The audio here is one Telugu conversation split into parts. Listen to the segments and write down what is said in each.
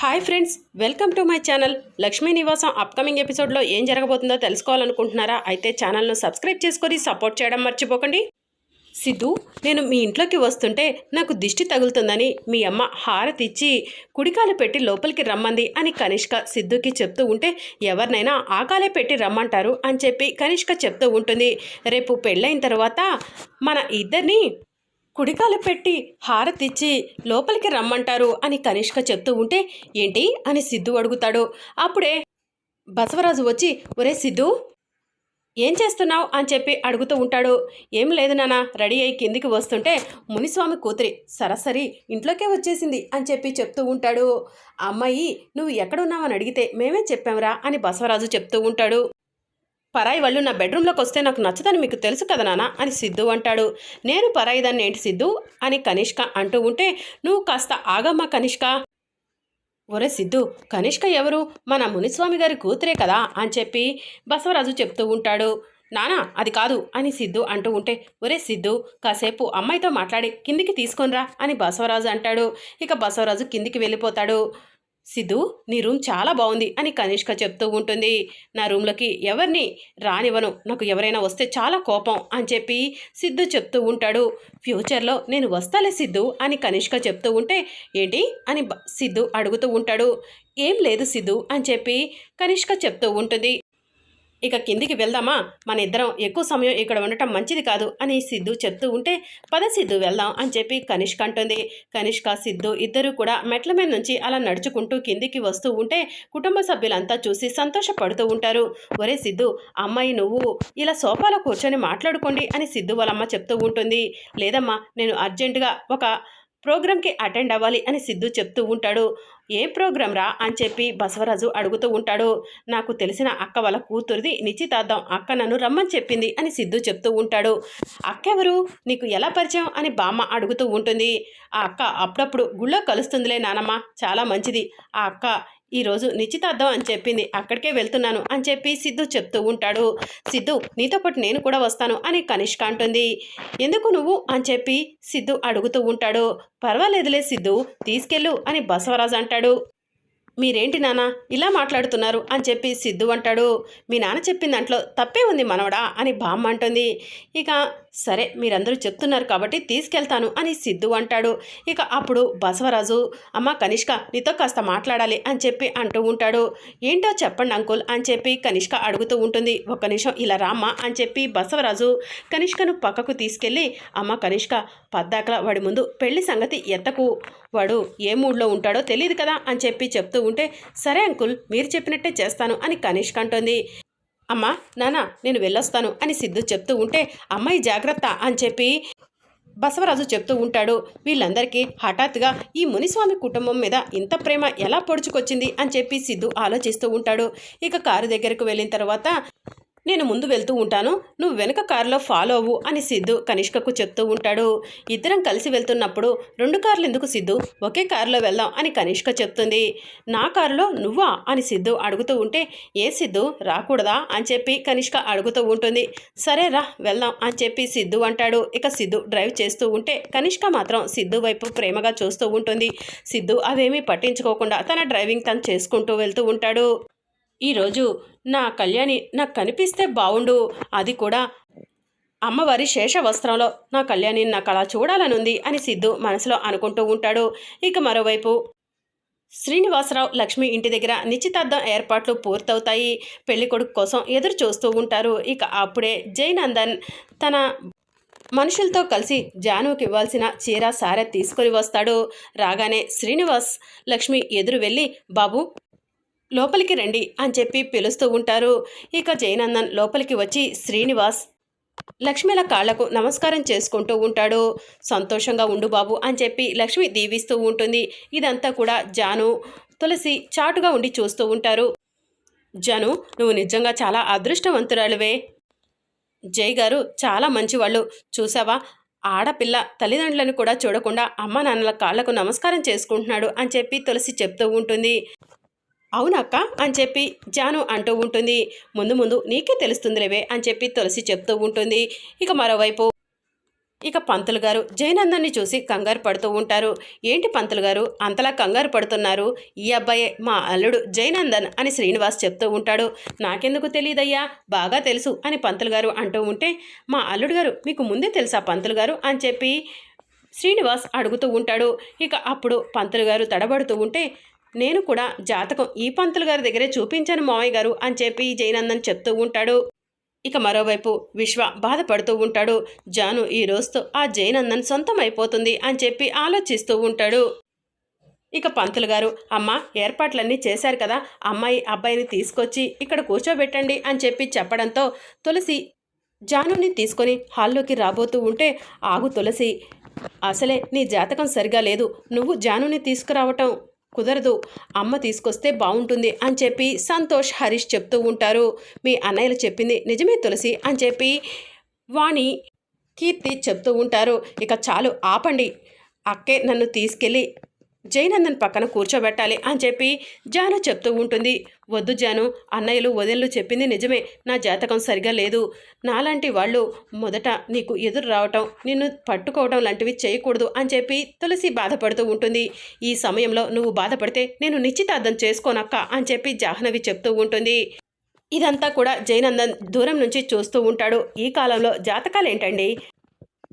Hi friends welcome to my channel. Lakshmi Nivasam upcoming ఎపిసోడ్లో ఏం జరగబోతుందో తెలుసుకోవాలనుకుంటున్నారా? అయితే ఛానల్ను సబ్స్క్రైబ్ చేసుకొని సపోర్ట్ చేయడం మర్చిపోకండి. సిద్ధు నేను మీ ఇంట్లోకి వస్తుంటే నాకు దిష్టి తగులుతుందని మీ అమ్మ హారతి ఇచ్చి కుడికాలు పెట్టి లోపలికి రమ్మంది అని కనిష్క సిద్ధుకి చెప్తూ ఉంటే ఎవరినైనా ఆకాలే పెట్టి రమ్మంటారు అని చెప్పి కనిష్క చెప్తూ ఉంటుంది. రేపు పెళ్ళైన తర్వాత మన ఇద్దరిని కుడికాలు పెట్టి హారతిచ్చి లోపలికి రమ్మంటారు అని కనిష్క చెప్తూ ఉంటే ఏంటి? అని సిద్ధు అడుగుతాడు. అప్పుడే బసవరాజు వచ్చి ఒరే సిద్ధు ఏం చేస్తున్నావు? అని చెప్పి అడుగుతూ ఉంటాడు. ఏం లేదు నాన్న రెడీ అయ్యి కిందికి వస్తుంటే మునిస్వామి కూతురి సరసరి ఇంట్లోకే వచ్చేసింది అని చెప్పి చెప్తూ ఉంటాడు. అమ్మాయి నువ్వు ఎక్కడున్నావని అడిగితే మేమే చెప్పాంరా అని బసవరాజు చెప్తూ ఉంటాడు. పరాయి వాళ్ళు నా బెడ్రూమ్లోకి వస్తే నాకు నచ్చదని మీకు తెలుసు కదా నాన్న అని సిద్ధు అంటాడు. నేను పరాయి దాన్ని ఏంటి సిద్ధు? అని కనిష్క అంటూ ఉంటే నువ్వు కాస్త ఆగమ్మా కనిష్క. ఒరే సిద్ధు కనిష్క ఎవరు? మన మునిస్వామి గారి కూతురే కదా అని చెప్పి బసవరాజు చెప్తూ ఉంటాడు. నానా అది కాదు అని సిద్ధు అంటూ ఉంటే ఒరే సిద్ధు కాసేపు అమ్మాయితో మాట్లాడి కిందికి తీసుకొనిరా అని బసవరాజు అంటాడు. ఇక బసవరాజు కిందికి వెళ్ళిపోతాడు. సిద్ధు నీ రూమ్ చాలా బాగుంది అని కనిష్క చెప్తూ ఉంటుంది. నా రూమ్లోకి ఎవరిని రానివ్వను. నాకు ఎవరైనా వస్తే చాలా కోపం అని చెప్పి సిద్ధు చెప్తూ ఉంటాడు. ఫ్యూచర్లో నేను వస్తాలే సిద్ధు అని కనిష్క చెప్తూ ఉంటే ఏంటి? అని సిద్ధు అడుగుతూ ఉంటాడు. ఏం లేదు సిద్ధు అని చెప్పి కనిష్క చెప్తూ ఉంటుంది. ఇక కిందికి వెళ్దామా? మన ఇద్దరం ఎక్కువ సమయం ఇక్కడ ఉండటం మంచిది కాదు అని సిద్ధు చెప్తూ ఉంటే పద సిద్ధు వెళ్దాం అని చెప్పి కనిష్క అంటుంది. కనిష్క సిద్ధు ఇద్దరు కూడా మెట్ల మీద నుంచి అలా నడుచుకుంటూ కిందికి వస్తూ ఉంటే కుటుంబ సభ్యులంతా చూసి సంతోషపడుతూ ఉంటారు. ఒరే సిద్ధు అమ్మాయి నువ్వు ఇలా సోఫాలో కూర్చొని మాట్లాడుకోండి అని సిద్ధు వాళ్ళమ్మ చెప్తూ ఉంటుంది. లేదమ్మా నేను అర్జెంటుగా ఒక ప్రోగ్రామ్కి అటెండ్ అవ్వాలి అని సిద్ధు చెప్తూ ఉంటాడు. ఏ ప్రోగ్రామ్ రా అని చెప్పి బసవరాజు అడుగుతూ ఉంటాడు. నాకు తెలిసిన అక్క వాళ్ళ కూతురిది నిశ్చితార్థం. అక్క నన్ను రమ్మని చెప్పింది అని సిద్ధు చెప్తూ ఉంటాడు. అక్క ఎవరు? నీకు ఎలా పరిచయం? అని బామ్మ అడుగుతూ ఉంటుంది. ఆ అక్క అప్పుడప్పుడు గుళ్ళో కలుస్తుందిలే నానమ్మ. చాలా మంచిది. ఆ అక్క ఈరోజు నిశ్చితార్థం అని చెప్పింది. అక్కడికే వెళ్తున్నాను అని చెప్పి సిద్ధు చెప్తూ ఉంటాడు. సిద్ధు నీతో పాటు నేను కూడా వస్తాను అని కనిష్క అంటుంది. ఎందుకు నువ్వు అని చెప్పి సిద్ధు అడుగుతూ ఉంటాడు. పర్వాలేదులే సిద్ధు తీసుకెళ్ళు అని బసవరాజు అంటాడు. మీరేంటి నాన్న ఇలా మాట్లాడుతున్నారు అని చెప్పి సిద్ధు అంటాడు. మీ నాన్న చెప్పిన దాంట్లో తప్పే ఉంది మనవడా అని బామ్మ అంటుంది. ఇక సరే మీరందరూ చెప్తున్నారు కాబట్టి తీసుకెళ్తాను అని సిద్ధు అంటాడు. ఇక అప్పుడు బసవరాజు అమ్మ కనిష్క నీతో కాస్త మాట్లాడాలి అని చెప్పి అంటూ ఉంటాడు. ఏంటో చెప్పండి అంకుల్ అని చెప్పి కనిష్క అడుగుతూ ఉంటుంది. ఒక్క నిమిషం ఇలా రామ్మా అని చెప్పి బసవరాజు కనిష్కను పక్కకు తీసుకెళ్ళి అమ్మ కనిష్క పద్దాకల వాడి ముందు పెళ్ళి సంగతి ఎత్తకు. వాడు ఏ మూడ్లో ఉంటాడో తెలియదు కదా అని చెప్పి చెప్తూ ఉంటే సరే అంకుల్ మీరు చెప్పినట్టే చేస్తాను అని కనిష్క అంటుంది. అమ్మా నాన్న నేను వెళ్ళొస్తాను అని సిద్ధు చెప్తూ ఉంటే అమ్మాయి జాగ్రత్త అని చెప్పి బసవరాజు చెప్తూ ఉంటాడు. వీళ్ళందరికీ హఠాత్తుగా ఈ మునిస్వామి కుటుంబం మీద ఇంత ప్రేమ ఎలా పొడుచుకొచ్చింది అని చెప్పి సిద్ధు ఆలోచిస్తూ ఉంటాడు. ఇక కారు దగ్గరకు వెళ్ళిన తర్వాత నేను ముందు వెళ్తూ ఉంటాను. నువ్వు వెనక కారులో ఫాలో అవ్వు అని సిద్ధు కనిష్కకు చెప్తూ ఉంటాడు. ఇద్దరం కలిసి వెళ్తున్నప్పుడు రెండు కార్లు ఎందుకు సిద్ధు? ఒకే కారులో వెళ్దాం అని కనిష్క చెప్తుంది. నా కారులో నువ్వా? అని సిద్ధు అడుగుతూ ఉంటే ఏ సిద్ధు? రాకూడదా? అని చెప్పి కనిష్క అడుగుతూ ఉంటుంది. సరే రా వెళ్దాం అని చెప్పి సిద్ధు అంటాడు. ఇక సిద్ధు డ్రైవ్ చేస్తూ ఉంటే కనిష్క మాత్రం సిద్ధు వైపు ప్రేమగా చూస్తూ ఉంటుంది. సిద్ధు అవేమీ పట్టించుకోకుండా తన డ్రైవింగ్ తను చేసుకుంటూ వెళ్తూ ఉంటాడు. ఈరోజు నా కళ్యాణి నాకు కనిపిస్తే బావుండు. అది కూడా అమ్మవారి శేష వస్త్రంలో. నా కళ్యాణి నాకు అలా చూడాలనుంది అని సిద్ధు మనసులో అనుకుంటూ ఉంటాడు. ఇక మరోవైపు శ్రీనివాసరావు లక్ష్మి ఇంటి దగ్గర నిశ్చితార్థం ఏర్పాట్లు పూర్తవుతాయి. పెళ్ళి కొడుకు కోసం ఎదురు చూస్తూ ఉంటారు. ఇక అప్పుడే జయనందన్ తన మనుషులతో కలిసి జానుకి ఇవ్వాల్సిన చీర సారె తీసుకొని వస్తాడు. రాగానే శ్రీనివాస్ లక్ష్మి ఎదురు వెళ్ళి బాబు లోపలికి రండి అని చెప్పి పిలుస్తూ ఉంటారు. ఇక జయనందన్ లోపలికి వచ్చి శ్రీనివాస్ లక్ష్మిల కాళ్ళకు నమస్కారం చేసుకుంటూ ఉంటాడు. సంతోషంగా ఉండు బాబు అని చెప్పి లక్ష్మి దీవిస్తూ ఉంటుంది. ఇదంతా కూడా జాను తులసి చాటుగా ఉండి చూస్తూ ఉంటారు. జను నువ్వు నిజంగా చాలా అదృష్టవంతురాలువే. జై గారు చాలా మంచివాళ్ళు. చూసావా? ఆడపిల్ల తల్లిదండ్రులను కూడా చూడకుండా అమ్మ నాన్నల కాళ్ళకు నమస్కారం చేసుకుంటున్నాడు అని చెప్పి తులసి చెప్తూ ఉంటుంది. అవునక్క అని చెప్పి జాను అంటూ ఉంటుంది. ముందు ముందు నీకే తెలుస్తుందిలేవే అని చెప్పి తులసి చెప్తూ ఉంటుంది. ఇక మరోవైపు ఇక పంతులు గారు జయనందన్ని చూసి కంగారు పడుతూ ఉంటారు. ఏంటి పంతులు గారు? అంతలా కంగారు పడుతున్నారు. ఈ అబ్బాయే మా అల్లుడు జయనందన్ అని శ్రీనివాస్ చెప్తూ ఉంటాడు. నాకెందుకు తెలియదయ్యా బాగా తెలుసు అని పంతులు గారు అంటూ ఉంటే మా అల్లుడు గారు మీకు ముందే తెలుసా పంతులు గారు? అని చెప్పి శ్రీనివాస్ అడుగుతూ ఉంటాడు. ఇక అప్పుడు పంతులు గారు తడబడుతూ ఉంటే నేను కూడా జాతకం ఈ పంతులు గారి దగ్గరే చూపించాను మావయ్య గారు అని చెప్పి జయనందన్ చెప్తూ ఉంటాడు. ఇక మరోవైపు విశ్వ బాధపడుతూ ఉంటాడు. జాను ఈ రోజుతో ఆ జయనందన్ సొంతం అయిపోతుంది అని చెప్పి ఆలోచిస్తూ ఉంటాడు. ఇక పంతులు గారు అమ్మ ఏర్పాట్లన్నీ చేశారు కదా అమ్మాయి అబ్బాయిని తీసుకొచ్చి ఇక్కడ కూర్చోబెట్టండి అని చెప్పి చెప్పడంతో తులసి జానుని తీసుకొని హాల్లోకి రాబోతూ ఉంటే ఆగు తులసి అసలే నీ జాతకం సరిగా లేదు. నువ్వు జానుని తీసుకురావటం కుదరదు. అమ్మ తీసుకొస్తే బాగుంటుంది అని చెప్పి సంతోష్ హరీష్ చెప్తూ ఉంటారు. మీ అన్నయ్యలు చెప్పింది నిజమే తులసి అని చెప్పి వాణి కీర్తి చెప్తూ ఉంటారు. ఇక చాలు ఆపండి. అక్కే నన్ను తీసుకెళ్ళి జయనందన్ పక్కన కూర్చోబెట్టాలి అని చెప్పి జాను చెప్తూ ఉంటుంది. వద్దు జాను అన్నయ్యలు వదిళ్ళు చెప్పింది నిజమే. నా జాతకం సరిగా లేదు. నాలాంటి వాళ్ళు మొదట నీకు ఎదురు రావటం నిన్ను పట్టుకోవడం లాంటివి చేయకూడదు అని చెప్పి తులసి బాధపడుతూ ఉంటుంది. ఈ సమయంలో నువ్వు బాధపడితే నేను నిశ్చితార్థం చేసుకోనక్క అని చెప్పి జాహ్నవి చెప్తూ ఉంటుంది. ఇదంతా కూడా జయనందన్ దూరం నుంచి చూస్తూ ఉంటాడు. ఈ కాలంలో జాతకాలు ఏంటండి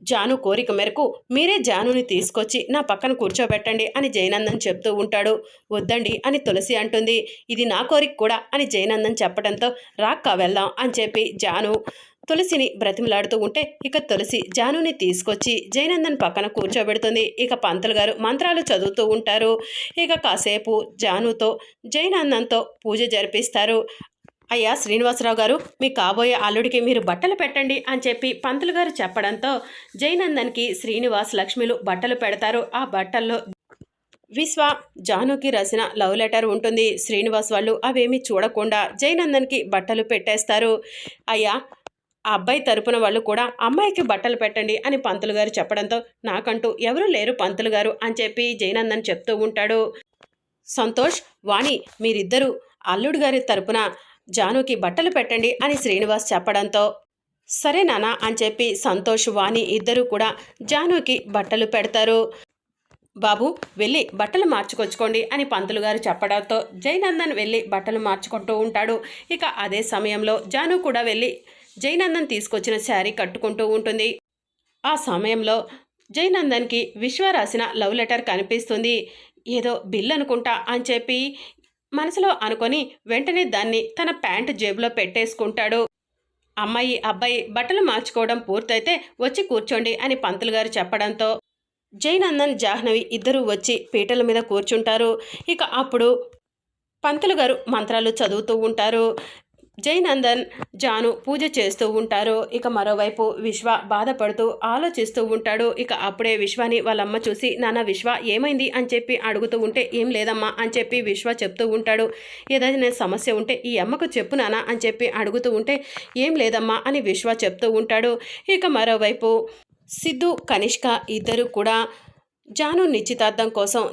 జాను కోరిక మేరకు మీరే జానుని తీసుకొచ్చి నా పక్కన కూర్చోబెట్టండి అని జయనందన్ చెప్తూ ఉంటాడు. వద్దండి అని తులసి అంటుంది. ఇది నా కోరిక కూడా అని జయనందన్ చెప్పడంతో రాక్క వెళ్దాం అని చెప్పి జాను తులసిని బ్రతిమలాడుతూ ఉంటే ఇక తులసి జానుని తీసుకొచ్చి జయనందన్ పక్కన కూర్చోబెడుతుంది. ఇక పంతులు గారు మంత్రాలు చదువుతూ ఉంటారు. ఇక కాసేపు జానుతో జయనందన్తో పూజ జరిపిస్తారు. అయ్యా శ్రీనివాసరావు గారు మీ కాబోయే అల్లుడికి మీరు బట్టలు పెట్టండి అని చెప్పి పంతులు గారు చెప్పడంతో జయనందన్కి శ్రీనివాస్ లక్ష్మిలు బట్టలు పెడతారు. ఆ బట్టల్లో విశ్వ జానుకి రాసిన లవ్ లెటర్ ఉంటుంది. శ్రీనివాస్ వాళ్ళు అవేమీ చూడకుండా జయనందన్కి బట్టలు పెట్టేస్తారు. అయ్యా ఆ అబ్బాయి తరపున వాళ్ళు కూడా అమ్మాయికి బట్టలు పెట్టండి అని పంతులు గారు చెప్పడంతో నాకంటూ ఎవరు లేరు పంతులు గారు అని చెప్పి జయనందన్ చెప్తూ ఉంటాడు. సంతోష్ వాణి మీరిద్దరూ అల్లుడు గారి తరపున జానుకి బట్టలు పెట్టండి అని శ్రీనివాస్ చెప్పడంతో సరే నానా అని చెప్పి సంతోష్ వాణి ఇద్దరూ కూడా జానుకి బట్టలు పెడతారు. బాబు వెళ్ళి బట్టలు మార్చుకొచ్చుకోండి అని పంతులు గారు చెప్పడంతో జయనందన్ వెళ్ళి బట్టలు మార్చుకుంటూ ఉంటాడు. ఇక అదే సమయంలో జాను కూడా వెళ్ళి జయనందన్ తీసుకొచ్చిన శారీ కట్టుకుంటూ ఉంటుంది. ఆ సమయంలో జయనందన్కి విశ్వ రాసిన లవ్ లెటర్ కనిపిస్తుంది. ఏదో బిల్ అనుకుంటా అని చెప్పి మనసులో అనుకొని వెంటనే దాన్ని తన ప్యాంటు జేబులో పెట్టేసుకుంటాడు. అమ్మాయి అబ్బాయి బట్టలు మార్చుకోవడం పూర్తయితే వచ్చి కూర్చోండి అని పంతులు గారు చెప్పడంతో జయనందన్ జాహ్నవి ఇద్దరూ వచ్చి పీటల మీద కూర్చుంటారు. ఇక అప్పుడు పంతులు గారు మంత్రాలు చదువుతూ ఉంటారు. జయనందన్ జాను పూజ చేస్తూ ఉంటారు. ఇక మరోవైపు విశ్వ బాధపడుతూ ఆలోచిస్తూ ఉంటాడు. ఇక అప్పుడే విశ్వాని వాళ్ళమ్మ చూసి నాన్న విశ్వ ఏమైంది? అని చెప్పి అడుగుతూ ఉంటే ఏం లేదమ్మా అని చెప్పి విశ్వ చెప్తూ ఉంటాడు. ఏదైనా సమస్య ఉంటే ఈ అమ్మకు చెప్పు నానా అని చెప్పి అడుగుతూ ఉంటే ఏం లేదమ్మా అని విశ్వ చెప్తూ ఉంటాడు. ఇక మరోవైపు సిద్ధు కనిష్క ఇద్దరు కూడా జాను నిశ్చితార్థం కోసం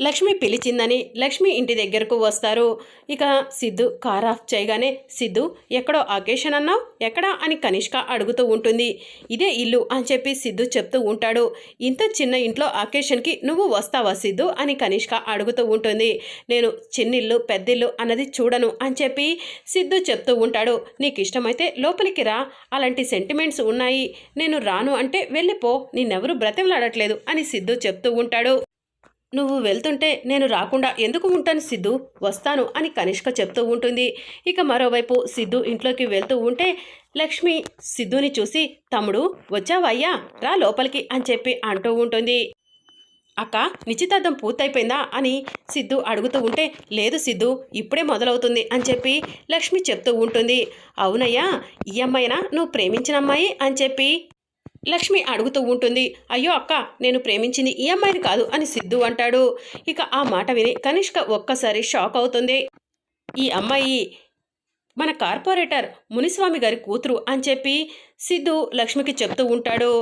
లక్ష్మి పిలిచిందని లక్ష్మి ఇంటి దగ్గరకు వస్తారు. ఇక సిద్ధు కార్ ఆఫ్ చేయగానే సిద్ధు ఎక్కడో అకేషన్ అన్నావు? ఎక్కడా? అని కనిష్క అడుగుతూ ఉంటుంది. ఇదే ఇల్లు అని చెప్పి సిద్ధు చెప్తూ ఉంటాడు. ఇంత చిన్న ఇంట్లో అకేషన్కి నువ్వు వస్తావా సిద్ధు? అని కనిష్క అడుగుతూ ఉంటుంది. నేను చిన్నిల్లు పెద్దిల్లు అన్నది చూడను అని చెప్పి సిద్ధు చెప్తూ ఉంటాడు. నీకు ఇష్టమైతే లోపలికి రా. అలాంటి సెంటిమెంట్స్ ఉన్నాయి. నేను రాను అంటే వెళ్ళిపో. నిన్నెవరూ బ్రతిమలాడట్లేదు అని సిద్ధు చెప్తూ ఉంటాడు. నువ్వు వెళ్తుంటే నేను రాకుండా ఎందుకు ఉంటాను సిద్ధు? వస్తాను అని కనిష్క చెప్తూ ఉంటుంది. ఇక మరోవైపు సిద్ధు ఇంట్లోకి వెళ్తూ ఉంటే లక్ష్మి సిద్ధుని చూసి తమ్ముడు వచ్చావయ్యా రా లోపలికి అని చెప్పి అంటూ ఉంటుంది. అక్క నిశ్చితార్థం పూర్తయిపోయిందా? అని సిద్ధు అడుగుతూ ఉంటే లేదు సిద్ధు ఇప్పుడే మొదలవుతుంది అని చెప్పి లక్ష్మి చెప్తూ ఉంటుంది. అవునయ్యా ఈ అమ్మాయినా? నువ్వు ప్రేమించిన అమ్మాయి? అని చెప్పి లక్ష్మి అడుగుతూ ఉంటుంది అయ్యో అక్క నేను ప్రేమించింది ఈ అమ్మాయిని కాదు అని సిద్ధు అంటాడు. ఇక ఆ మాట విని కనిష్క ఒక్కసారి షాక్ అవుతుంది. ఈ అమ్మాయి మన కార్పొరేటర్ మునిస్వామి గారి కూతురు అని చెప్పి సిద్ధు లక్ష్మికి చెప్తూ ఉంటాడు.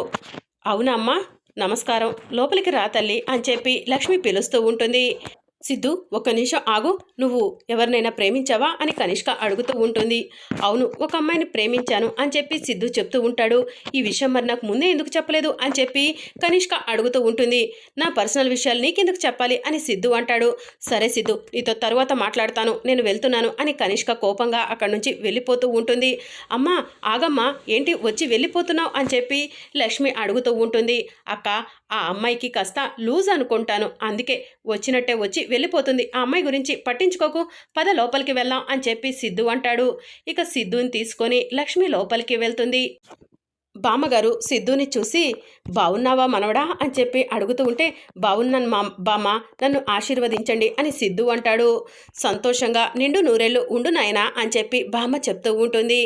అవునా అమ్మా నమస్కారం లోపలికి రా తల్లి అని చెప్పి లక్ష్మి పిలుస్తూ ఉంటుంది. సిద్ధు ఒక నిమిషం ఆగు. నువ్వు ఎవరినైనా ప్రేమించావా? అని కనిష్క అడుగుతూ ఉంటుంది. అవును ఒక అమ్మాయిని ప్రేమించాను అని చెప్పి సిద్ధు చెప్తూ ఉంటాడు. ఈ విషయం మరి నాకు ముందే ఎందుకు చెప్పలేదు? అని చెప్పి కనిష్క అడుగుతూ ఉంటుంది. నా పర్సనల్ విషయాలు నీకెందుకు చెప్పాలి? అని సిద్ధు అంటాడు. సరే సిద్ధు నీతో తరువాత మాట్లాడతాను. నేను వెళ్తున్నాను అని కనిష్క కోపంగా అక్కడి నుంచి వెళ్ళిపోతూ ఉంటుంది. అమ్మా ఆగమ్మా ఏంటి వచ్చి వెళ్ళిపోతున్నావు? అని చెప్పి లక్ష్మి అడుగుతూ ఉంటుంది. అక్క ఆ అమ్మాయికి కాస్త లూజ్ అనుకుంటాను. అందుకే వచ్చినట్టే వచ్చి వెళ్ళిపోతుంది. ఆ అమ్మాయి గురించి పట్టించుకోకు. పద లోపలికి వెళ్దాం అని చెప్పి సిద్ధు అంటాడు. ఇక సిద్ధుని తీసుకొని లక్ష్మి లోపలికి వెళ్తుంది. బామ్మగారు సిద్ధుని చూసి బాగున్నావా మనవడా? అని చెప్పి అడుగుతూ ఉంటే బాగున్నాను మా బామ్మ నన్ను ఆశీర్వదించండి అని సిద్ధు అంటాడు. సంతోషంగా నిండు నూరేళ్ళు ఉండు నాయనా అని చెప్పి బామ్మ చెప్తూ ఉంటుంది.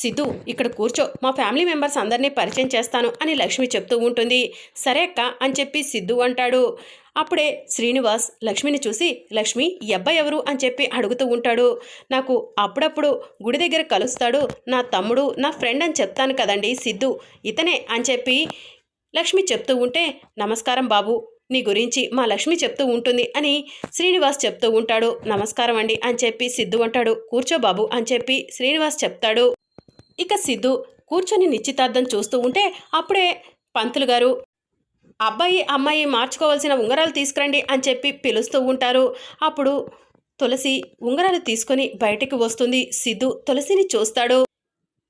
సిద్ధు ఇక్కడ కూర్చో. మా ఫ్యామిలీ మెంబర్స్ అందరినీ పరిచయం చేస్తాను అని లక్ష్మి చెప్తూ ఉంటుంది. సరే అక్క అని చెప్పి సిద్ధు అంటాడు. అప్పుడే శ్రీనివాస్ లక్ష్మిని చూసి లక్ష్మి ఈ అబ్బాయి ఎవరు అని చెప్పి అడుగుతూ ఉంటాడు. నాకు అప్పుడప్పుడు గుడి దగ్గర కలుస్తాడు. నా తమ్ముడు నా ఫ్రెండ్ అని చెప్తాను కదండి సిద్ధు ఇతనే అని చెప్పి లక్ష్మి చెప్తూ ఉంటే నమస్కారం బాబు నీ గురించి మా లక్ష్మి చెప్తూ ఉంటుంది అని శ్రీనివాస్ చెప్తూ ఉంటాడు. నమస్కారం అండి అని చెప్పి సిద్ధు అంటాడు. కూర్చో బాబు అని చెప్పి శ్రీనివాస్ చెప్తాడు. ఇక సిద్ధు కూర్చొని నిశ్చితార్థం చూస్తూ ఉంటే అప్పుడే పంతులు గారు అబ్బాయి అమ్మాయి మార్చుకోవాల్సిన ఉంగరాలు తీసుకురండి అని చెప్పి పిలుస్తూ ఉంటారు. అప్పుడు తులసి ఉంగరాలు తీసుకొని బయటికి వస్తుంది. సిద్ధు తులసిని చూస్తాడు.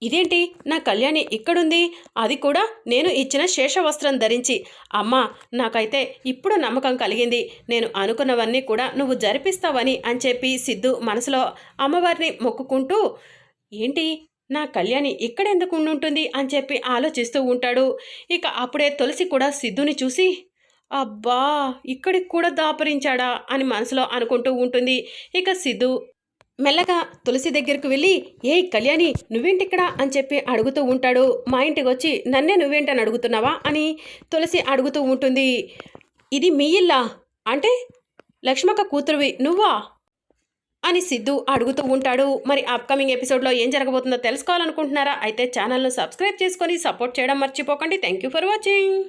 ఇదేంటి? నా కళ్యాణి ఇక్కడుంది. అది కూడా నేను ఇచ్చిన శేషవస్త్రం ధరించి. అమ్మా నాకైతే ఇప్పుడు నమ్మకం కలిగింది. నేను అనుకున్నవన్నీ కూడా నువ్వు జరిపిస్తావని అని చెప్పి సిద్ధు మనసులో అమ్మవారిని మొక్కుకుంటూ ఏంటి? నా కళ్యాణి ఇక్కడెందుకు ఉండుంటుంది అని చెప్పి ఆలోచిస్తూ ఉంటాడు. ఇక అప్పుడే తులసి కూడా సిద్ధుని చూసి అబ్బా ఇక్కడికి కూడా దాపరించాడా? అని మనసులో అనుకుంటూ ఉంటుంది. ఇక సిద్ధు మెల్లగా తులసి దగ్గరకు వెళ్ళి ఏ కళ్యాణి నువ్వేంటిక్కడ? అని చెప్పి అడుగుతూ ఉంటాడు. మా ఇంటికి వచ్చి నన్నే నువ్వేంటని అడుగుతున్నావా? అని తులసి అడుగుతూ ఉంటుంది. ఇది మీ ఇల్లా? అంటే లక్ష్మక్క కూతురువి నువ్వా? అని సిద్ధు అడుగుతూ ఉంటాడు. మరి అప్కమింగ్ ఎపిసోడ్లో ఏం జరగబోతుందో తెలుసుకోవాలనుకుంటున్నారా? అయితే ఛానల్ను సబ్స్క్రైబ్ చేసుకొని సపోర్ట్ చేయడం మర్చిపోకండి. Thank you for watching